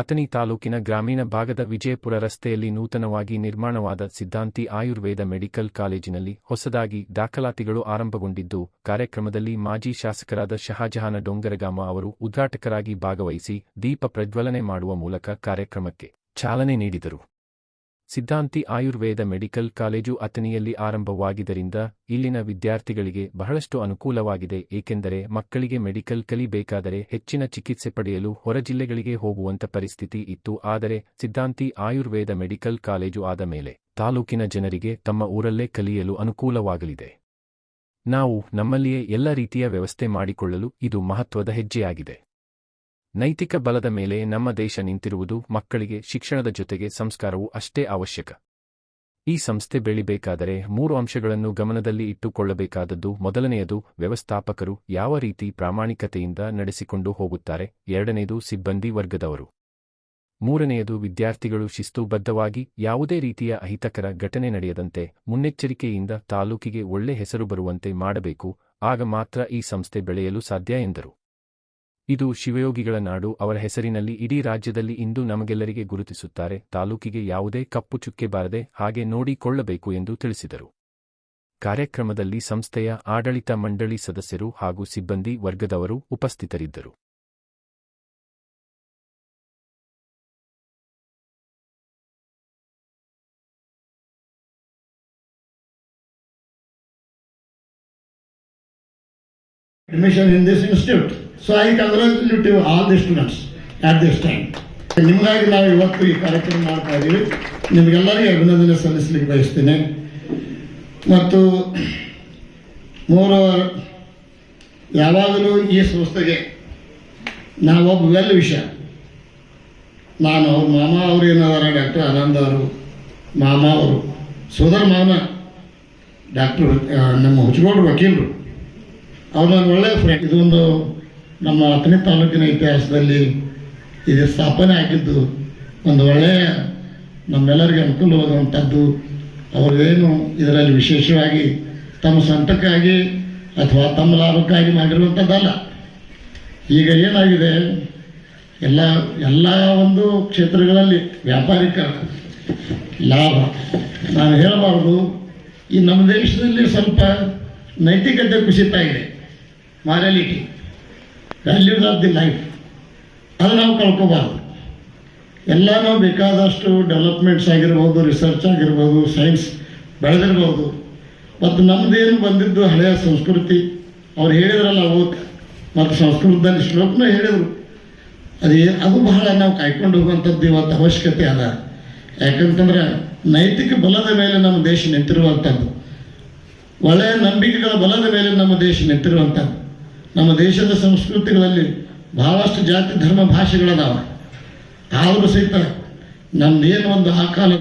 ಅಥಣಿ ತಾಲೂಕಿನ ಗ್ರಾಮೀಣ ಭಾಗದ ವಿಜಯಪುರ ರಸ್ತೆಯಲ್ಲಿ ನೂತನವಾಗಿ ನಿರ್ಮಾಣವಾದ ಸಿದ್ಧಾಂತಿ ಆಯುರ್ವೇದ ಮೆಡಿಕಲ್ ಕಾಲೇಜಿನಲ್ಲಿ ಹೊಸದಾಗಿ ದಾಖಲಾತಿಗಳು ಆರಂಭಗೊಂಡಿದ್ದು, ಕಾರ್ಯಕ್ರಮದಲ್ಲಿ ಮಾಜಿ ಶಾಸಕರಾದ ಶಹಾಜಹಾನ ಡೊಂಗರಗಾಮ ಅವರು ಉದ್ಘಾಟಕರಾಗಿ ಭಾಗವಹಿಸಿ ದೀಪ ಪ್ರಜ್ವಲನೆ ಮಾಡುವ ಮೂಲಕ ಕಾರ್ಯಕ್ರಮಕ್ಕೆ ಚಾಲನೆ ನೀಡಿದರು. ಸಿದ್ಧಾಂತಿ ಆಯುರ್ವೇದ ಮೆಡಿಕಲ್ ಕಾಲೇಜು ಅಥಣಿಯಲ್ಲಿ ಆರಂಭವಾಗಿದ್ದರಿಂದ ಇಲ್ಲಿನ ವಿದ್ಯಾರ್ಥಿಗಳಿಗೆ ಬಹಳಷ್ಟು ಅನುಕೂಲವಾಗಿದೆ, ಏಕೆಂದರೆ ಮಕ್ಕಳಿಗೆ ಮೆಡಿಕಲ್ ಕಲಿಬೇಕಾದರೆ ಹೆಚ್ಚಿನ ಚಿಕಿತ್ಸೆ ಪಡೆಯಲು ಹೊರ ಜಿಲ್ಲೆಗಳಿಗೆ ಹೋಗುವಂತ ಪರಿಸ್ಥಿತಿ ಇತ್ತು, ಆದರೆ ಸಿದ್ಧಾಂತಿ ಆಯುರ್ವೇದ ಮೆಡಿಕಲ್ ಕಾಲೇಜು ಆದ ಮೇಲೆ ತಾಲೂಕಿನ ಜನರಿಗೆ ತಮ್ಮ ಊರಲ್ಲೇ ಕಲಿಯಲು ಅನುಕೂಲವಾಗಲಿದೆ. ನಾವು ನಮ್ಮಲ್ಲಿಯೇ ಎಲ್ಲ ರೀತಿಯ ವ್ಯವಸ್ಥೆ ಮಾಡಿಕೊಳ್ಳಲು ಇದು ಮಹತ್ವದ ಹೆಜ್ಜೆಯಾಗಿದೆ. ನೈತಿಕ ಬಲದ ಮೇಲೆ ನಮ್ಮ ದೇಶ ನಿಂತಿರುವುದು ಮಕ್ಕಳಿಗೆ ಶಿಕ್ಷಣದ ಜೊತೆಗೆ ಸಂಸ್ಕಾರವು ಅಷ್ಟೇ ಅವಶ್ಯಕ. ಈ ಸಂಸ್ಥೆ ಬೆಳಿಬೇಕಾದರೆ ಮೂರು ಅಂಶಗಳನ್ನು ಗಮನದಲ್ಲಿ ಇಟ್ಟುಕೊಳ್ಳಬೇಕಾದದ್ದು ಮೊದಲನೆಯದು ವ್ಯವಸ್ಥಾಪಕರು ಯಾವ ರೀತಿ ಪ್ರಾಮಾಣಿಕತೆಯಿಂದ ನಡೆಸಿಕೊಂಡು ಹೋಗುತ್ತಾರೆ, ಎರಡನೆಯದು ಸಿಬ್ಬಂದಿ ವರ್ಗದವರು. ಮೂರನೆಯದು ವಿದ್ಯಾರ್ಥಿಗಳು ಶಿಸ್ತುಬದ್ಧವಾಗಿ ಯಾವುದೇ ರೀತಿಯ ಅಹಿತಕರ ಘಟನೆ ನಡೆಯದಂತೆ ಮುನ್ನೆಚ್ಚರಿಕೆಯಿಂದ ತಾಲೂಕಿಗೆ ಒಳ್ಳೆ ಹೆಸರು ಬರುವಂತೆ ಮಾಡಬೇಕು, ಆಗ ಮಾತ್ರ ಈ ಸಂಸ್ಥೆ ಬೆಳೆಯಲು ಸಾಧ್ಯ ಎಂದರು. ಇದು ಶಿವಯೋಗಿಗಳ ನಾಡು. ಅವರ ಹೆಸರಿನಲ್ಲಿ ಇಡೀ ರಾಜ್ಯದಲ್ಲಿ ಇಂದು ನಮಗೆಲ್ಲರಿಗೆ ಗುರುತಿಸುತ್ತಾರೆ. ತಾಲೂಕಿಗೆ ಯಾವುದೇ ಕಪ್ಪು ಚುಕ್ಕೆ ಬಾರದೆ ಹಾಗೆ ನೋಡಿಕೊಳ್ಳಬೇಕು ಎಂದು ತಿಳಿಸಿದರು. ಕಾರ್ಯಕ್ರಮದಲ್ಲಿ ಸಂಸ್ಥೆಯ ಆಡಳಿತ ಮಂಡಳಿ ಸದಸ್ಯರು ಹಾಗೂ ಸಿಬ್ಬಂದಿ ವರ್ಗದವರು ಉಪಸ್ಥಿತರಿದ್ದರು. Admission in this institute. So I congratulate you all the students at this time. ನಿಮಗಾಗಿ ನಾವು ಇವತ್ತು ಈ ಕಾರ್ಯಕ್ರಮ ಮಾಡ್ತಾ ಇದ್ದೀವಿ ನಿಮಗೆಲ್ಲರಿಗೂ ಅಭಿನಂದನೆ ಸಲ್ಲಿಸಲಿಕ್ಕೆ ಬಯಸ್ತೇನೆ ಮತ್ತು ಮೂರು ಯಾವಾಗಲೂ ಈ ಸಂಸ್ಥೆಗೆ ನಾವೊಬ್ಬ ವೆಲ್ ವಿಷಯ ನಾನು ಅವ್ರ ಮಾಮ ಅವರು ಏನಾದಾರ ಡಾಕ್ಟರ್ ಆನಂದ್ ಅವರು, ಮಾಮ ಅವರು, ಸೋದರ ಮಾವನ ಡಾಕ್ಟರ್ ನಮ್ಮ ಹುಚ್ಚಗೌಡರು ವಕೀಲರು ಅವ್ರು ಒಳ್ಳೆಯ ಫ್ರೆಂಡ್ ಇದೊಂದು ನಮ್ಮ ಅಥಣಿ ತಾಲೂಕಿನ ಇತಿಹಾಸದಲ್ಲಿ ಇದು ಸ್ಥಾಪನೆ ಆಗಿದ್ದು, ಒಂದು ಒಳ್ಳೆಯ ನಮ್ಮೆಲ್ಲರಿಗೆ ಅನುಕೂಲವಾದಂಥದ್ದು ಅವರೇನು ಇದರಲ್ಲಿ ವಿಶೇಷವಾಗಿ ತಮ್ಮ ಸ್ವಂತಕ್ಕಾಗಿ ಅಥವಾ ತಮ್ಮ ಲಾಭಕ್ಕಾಗಿ ಮಾಡಿರುವಂಥದ್ದಲ್ಲ ಈಗ ಏನಾಗಿದೆ, ಎಲ್ಲ ಎಲ್ಲ ಒಂದು ಕ್ಷೇತ್ರಗಳಲ್ಲಿ ವ್ಯಾಪಾರಿಕ ಲಾಭ. ನಾನು ಹೇಳಬಾರ್ದು, ಈ ನಮ್ಮ ದೇಶದಲ್ಲಿ ಸ್ವಲ್ಪ ನೈತಿಕತೆ ಕುಸಿತಾ ಇದೆ. Morality values of the life ಅದು ನಾವು ಕಳ್ಕೋಬಾರ್ದು. ಎಲ್ಲ ನಾವು ಬೇಕಾದಷ್ಟು ಡೆವಲಪ್ಮೆಂಟ್ಸ್ ಆಗಿರ್ಬೋದು ರಿಸರ್ಚ್ ಆಗಿರ್ಬೋದು ಸೈನ್ಸ್ ಬೆಳೆದಿರ್ಬೋದು. ಮತ್ತು ನಮ್ಮದೇನು ಬಂದಿದ್ದು ಹಳೆಯ ಸಂಸ್ಕೃತಿ. ಅವ್ರು ಹೇಳಿದ್ರಲ್ಲ ಓದ್. ಮತ್ತು ಸಂಸ್ಕೃತದಲ್ಲಿ ಶ್ಲೋಕನೂ ಹೇಳಿದರು. ಅದೇ ಅದು ಬಹಳ ನಾವು ಕಾಯ್ಕೊಂಡು ಹೋಗುವಂಥದ್ದು ಇವತ್ತು ಅವಶ್ಯಕತೆ ಅದ. ಯಾಕಂತಂದ್ರೆ ನೈತಿಕ ಬಲದ ಮೇಲೆ ನಮ್ಮ ದೇಶ ನಿಂತಿರುವಂಥದ್ದು. ಒಳ್ಳೆಯ ನಂಬಿಕೆಗಳ ಬಲದ ಮೇಲೆ ನಮ್ಮ ದೇಶ ನಿಂತಿರುವಂಥದ್ದು. ನಮ್ಮ ದೇಶದ ಸಂಸ್ಕೃತಿಗಳಲ್ಲಿ ಬಹಳಷ್ಟು ಜಾತಿ ಧರ್ಮ ಭಾಷೆಗಳದಾವ. ಆದರೂ ಸಹಿತ ನಮ್ದೇನು ಒಂದು ಆ ಕಾಲ